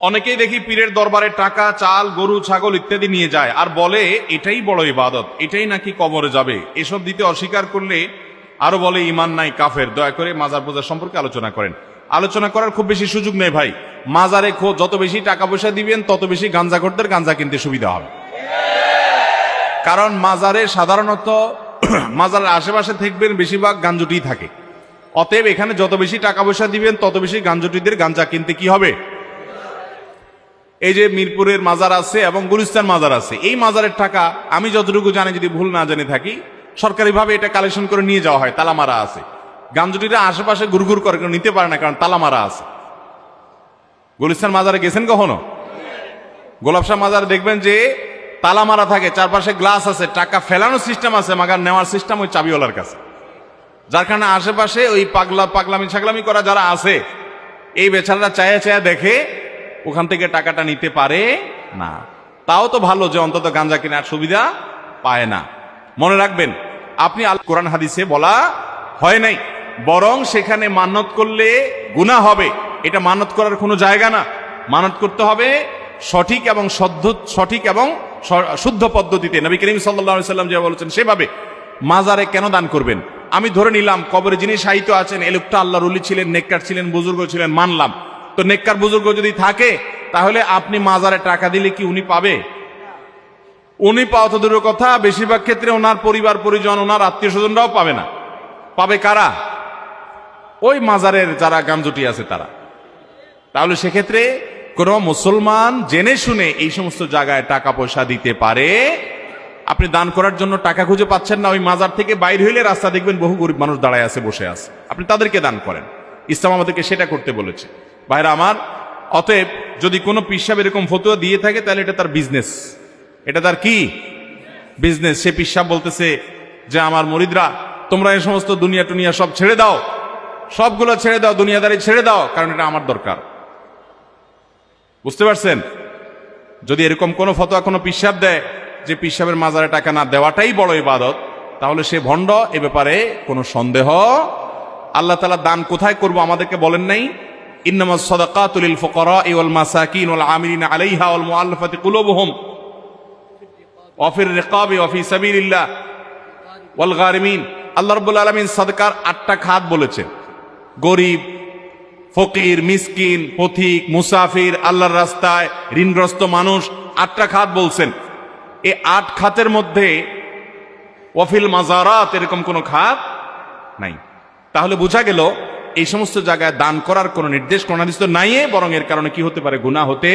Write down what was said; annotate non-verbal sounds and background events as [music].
অনেকেই দেখি পীরের দরবারে টাকা, চাল, গরু, ছাগল ইত্যাদি নিয়ে যায় আর বলে, এটাই বড় ইবাদত, এটাই নাকি কবরে যাবে? এসব দিতে অস্বীকার করলে আরও বলে ইমান নাই, কাফের। দয়া করে মাজার পূজার সম্পর্কে আলোচনা করেন। আলোচনা করার খুব বেশি সুযোগ নেই ভাই। মাজারে খো, যত বেশি টাকা পয়সা দিবেন, তত বেশি গাঞ্জা করতে গাঞ্জা কিনতে সুবিধা হবে। কারণ মাজারে সাধারণত [clears throat] মাজারের আশেপাশে থাকবেন, বেশিরভাগ গাঞ্জুটি থাকে। অতএব এখানে যত বেশি টাকা পয়সা দিবেন, তত বেশি গাঞ্জুটিদের গাঞ্জা কিনতে কি হবে? এই যে মিরপুরের মাজার আছে এবং গুলিস্তান মাজার আছে, এই মাজারের টাকা আমি যতটুকু জানি যদি ভুল না জেনে থাকি, সরকারিভাবে এটা কালেকশন করে নিয়ে যাওয়া হয় তালা মারা আছে। গাঞ্জুটিরা আশেপাশে ঘুরঘুর করে নিতে পারে না, কারণ তালা মারা আছে। গুলিস্তান মাজারে গেছেন কখনো? গোলাপশাহ মাজার দেখবেন যে তালা মারা থাকে, চারপাশে গ্লাস আছে, টাকা ফেলানোর সিস্টেম আছে, মাগার নেওয়ার সিস্টেম ওই চাবিওয়ালার কাছে। যার কারণে আশেপাশে ওই পাগলা পাগলামি ছাগলামি করা যারা আছে, এই বেচারারা চায়া চায়া দেখে ওখান থেকে টাকাটা নিতে পারে না। তাও তো ভালো যে অন্তত গাঞ্জা কেনার সুবিধা পায় না। মনে রাখবেন, আপনি আল কোরআন হাদিসে বলা হয় নাই, বরং সেখানে মানত করলে গুণা হবে। এটা মানত করার কোনো জায়গা না। মানত করতে হবে সঠিক এবং সঠিক এবং শুদ্ধ পদ্ধতিতে। নবী করিম সাল্লাহ সাল্লাম যে বলেছেন, সেভাবে। মাজারে কেন দান করবেন? আমি ধরে নিলাম, কবরে যিনি সাহিত্য আছেন এই লোকটা আল্লাহর উলি ছিলেন, নেককার ছিলেন, বুজুর্গ ছিলেন, মানলাম। তো নেককার বুজুর্গ যদি থাকে, তাহলে আপনি মাজারে টাকা দিলে কি উনি পাবে? উনি পাওয়া তো দূরের কথা, বেশিরভাগ ক্ষেত্রে ওনার পরিবার, পরিজন, ওনার আত্মীয় স্বজনরাও পাবে না। পাবে কারা? ওই মাজারের যারা গামজুটি আছে তারা। তাহলে সেক্ষেত্রে কোন মুসলমান জেনে শুনে এই সমস্ত জায়গায় টাকা পয়সা দিতে পারে। আপনি দান করার জন্য টাকা খুঁজে পাচ্ছেন না, ওই মাজার থেকে বাইর হইলে রাস্তা দেখবেন বহু গরিব মানুষ দাঁড়ায় আছে, বসে আছে। আপনি তাদেরকে দান করেন। ইসলাম আমাদেরকে সেটা করতে বলেছে। ভাইরা আমার, অতএব যদি কোনো পিসাব এরকম ফতুয়া দিয়ে থাকে, তাহলে এটা তার বিজনেস এটা তার কি? বিজনেস সে পিসাব বলতেছে যে, আমার মরিদরা, তোমরা এই সমস্ত দুনিয়া টুনিয়া সব ছেড়ে দাও। সবগুলো ছেড়ে দাও, দুনিয়াদারি ছেড়ে দাও, কারণ এটা আমার দরকার। বুঝতে পারছেন? যদি এরকম কোনো ফতোয়া কোনো পিসাব দেয়, যে পিসাবের মাজারে টাকা না দেওয়াটাই বড় ইবাদত, তাহলে সে ভণ্ড, এ ব্যাপারে কোনো সন্দেহ। আল্লাহ তালা দান কোথায় করব আমাদেরকে বলেন নাই? ওয়াল মাসাকিন ওয়াল আমিলিন আলাইহা ওয়াল মুআল্লাফাতি কুলুবুহুম। অফির রিকাবি অফি সাবিলিল্লাহ ওয়াল গারিমিন। আল্লাহ রাব্বুল আলামিন সাদকার আটটা খাত বলেছেন। গরিব, ফকির, মিসকিন, পথিক, মুসাফির, আল্লাহর রাস্তায় ঋণগ্রস্ত মানুষ আটটা খাত বলছেন। এই আট খাতের মধ্যে ওয়াফিল মাজারাত এরকম কোনো খাত নাই। তাহলে বোঝা গেল এই সমস্ত জায়গায় দান করার কোনো নির্দেশ, কোন নাই বরং এর কারণে কি হতে পারে? গুণা হতে